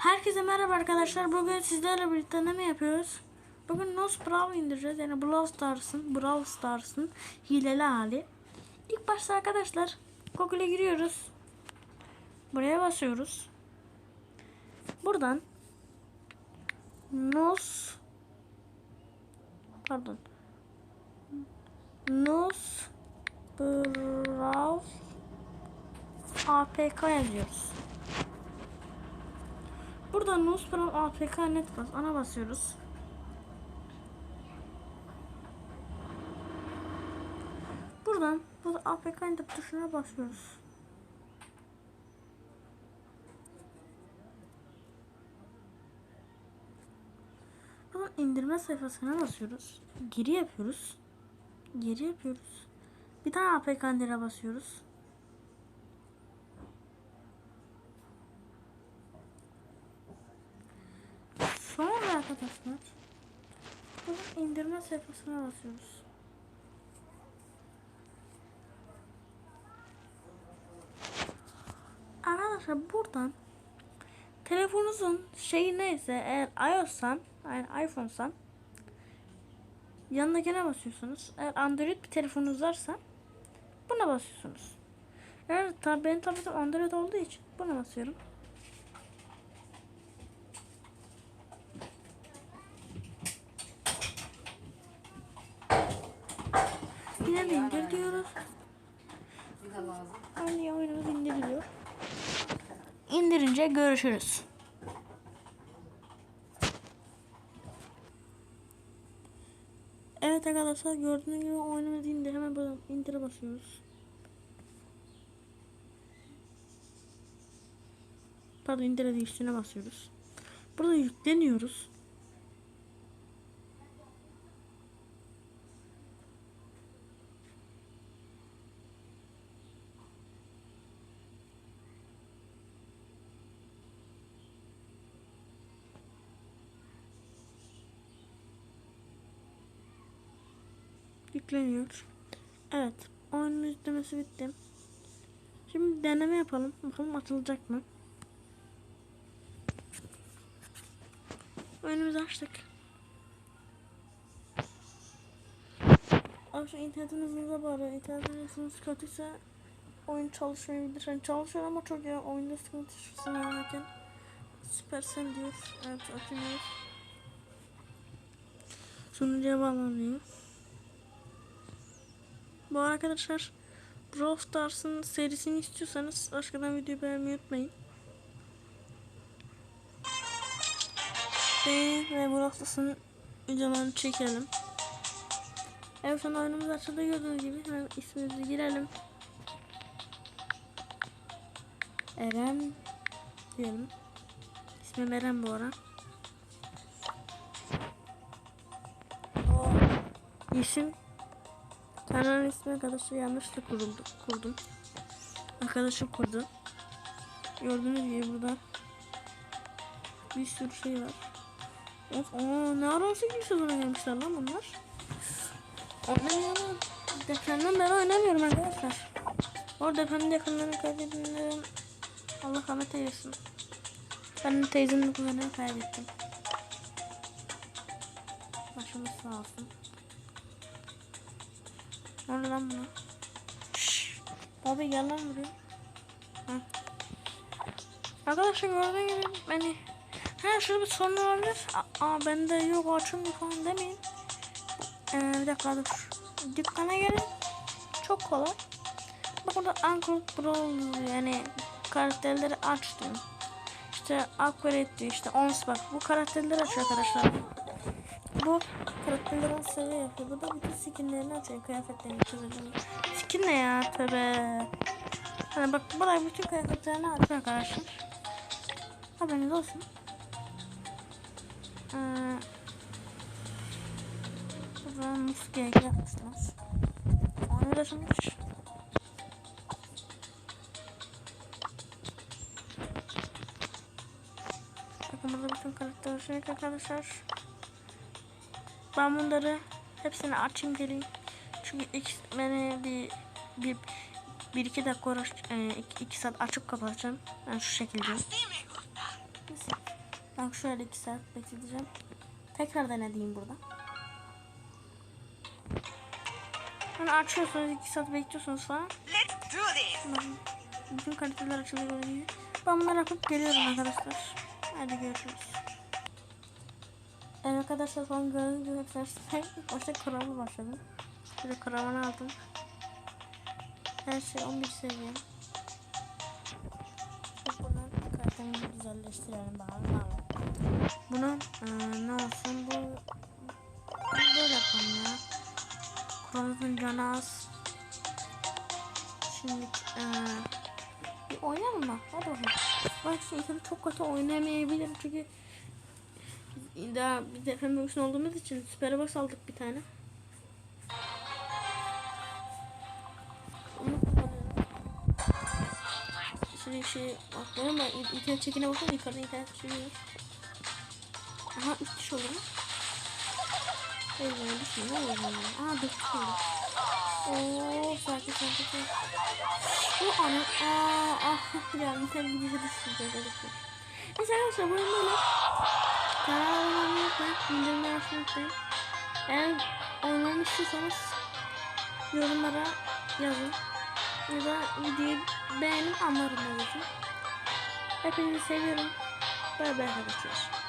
Herkese merhaba arkadaşlar. Bugün sizlerle birlikte ne yapıyoruz? Bugün Nos Brawl indireceğiz. Yani Brawl Stars'ın, Brawl Stars'ın hileli hali. İlk başta arkadaşlar Google'e giriyoruz. Buraya basıyoruz. Buradan Nos pardon Nos Brawl APK yazıyoruz. Burada Nuspral APK net bas. Ana basıyoruz. Buradan bu APK indir tuşuna basıyoruz. Buradan indirme sayfasına basıyoruz. Geri yapıyoruz. Geri yapıyoruz. Bir tane APK indire basıyoruz. Arkadaşlar bunun indirme sayfasına basıyoruz. Arkadaşlar buradan telefonunuzun şeyi neyse eğer iOS'san yani iPhone'san yanındakine basıyorsunuz. Eğer Android bir telefonunuz varsa buna basıyorsunuz. Eğer tabi benim tabletim Android olduğu için buna basıyorum. De indir diyoruz. Aynı oyunumuz indiriliyor. İndirince görüşürüz. Evet arkadaşlar gördüğünüz gibi oyunumuz indi. Hemen indire basıyoruz. Pardon indire üstüne basıyoruz. Burada yükleniyoruz. Yükleniyor. Evet. Oyunun yüklemesi bitti. Şimdi deneme yapalım. Bakalım açılacak mı? Oyunumuzu açtık. Abi şu internetin hızınıza bağlı. İnternetin hızınız kötüyse oyun çalışmayabilir. Yani çalışıyor ama çok ya oyunda sıkıntı çıksın oynarken. Süpersen diyor. Evet açılıyor. Sunucuya bağlanıyor. Bu arkadaşlar Brawl Stars'ın serisini istiyorsanız aşağıdan videoyu beğenmeyi unutmayın. Ve, ve Brawl Stars'ın videolarını çekelim. Şu an oyunumuz açıldı gördüğünüz gibi hemen ismimizi girelim. Eren diyelim. İsmim Eren bu ara. İsim Kanalın ismi arkadaşlar yanlışlıkla kuruldu, kurdum. Arkadaşım kurdu. Gördüğünüz gibi burada bir sürü şey var. Of, aa, ne ara 18 sezona gelmişler lan bunlar. Oynamıyorum. Depremden beri oynamıyorum arkadaşlar. O depremde yakınlarını kaybedenlerin Allah rahmet eylesin. Ben de teyzemin kuzenini kaybettim. Başımız sağ olsun. Ne oldu lan buna? Şşş. Abi gel lan buraya. Hı. Arkadaşlar gördüğün gibi beni Ha şurada bir sorun olabilir. Aa, bende yok açılmıyor falan demeyin. Ee, bir dakika dur. Dükkana gelin. Çok kolay. Bak burada Uncle Brawl yani karakterleri aç diyor. İşte upgrade diyor işte ons bak bu karakterleri açıyor arkadaşlar. Bu karakterlerin seviye yapıyor. Bu da bütün skinlerini açıyor. Kıyafetlerini çizeceğim. Skin ne ya? Tövbe. Hani bak buraya bütün kıyafetlerini açıyor arkadaşlar. Haberiniz olsun. Ee, burada muskeye yapmışlar. Onu şimdi Bakın burada bütün karakterler şey arkadaşlar. Ben bunları hepsini açayım geleyim. Çünkü beni bir, bir, bir iki dakika uğraş, e, iki, iki saat açıp kapatacağım. Yani şu şekilde. Bak şöyle 2 saat bekleteceğim. Tekrar denediğim burada. Hani açıyorsunuz 2 saat bekliyorsunuz falan. Let's do this. Bakın, Bütün kaliteler açılıyor. Ben bunları yapıp geliyorum arkadaşlar. Hadi görüşürüz. Evet arkadaşlar falan gibi hepsini ilk başta kravı başladım. Şöyle karavanı aldım. Her şey 11 seviye. Bunun karaktemi güzelleştirelim bakalım. Bunun eee, ne olsun bu böyle yapalım ya. Kravın canı az. Şimdi eee bir oynayalım mı? Hadi bakalım. Bak şimdi çok kötü oynayamayabilirim çünkü daha bir deprem bölgesinde olduğumuz için süper box aldık bir tane. Şimdi şey bakıyorum ben in- internet çekine bakıyorum yukarıda internet çekiyor. Aha 3 kişi olur böyle bir şey ne olur yani? Aha 4 kişi oldu. Oo sakin sakin sakin. Bu ana aa ah ya internet gidişe düştü arkadaşlar. Neyse arkadaşlar bu böyle Olmayı, bildirimleri açmayı unutmayın. Eğer oynamamı istiyorsanız yorumlara yazın. Ya da videoyu beğenin anlarım yazın. Hepinizi seviyorum. Bay bay arkadaşlar.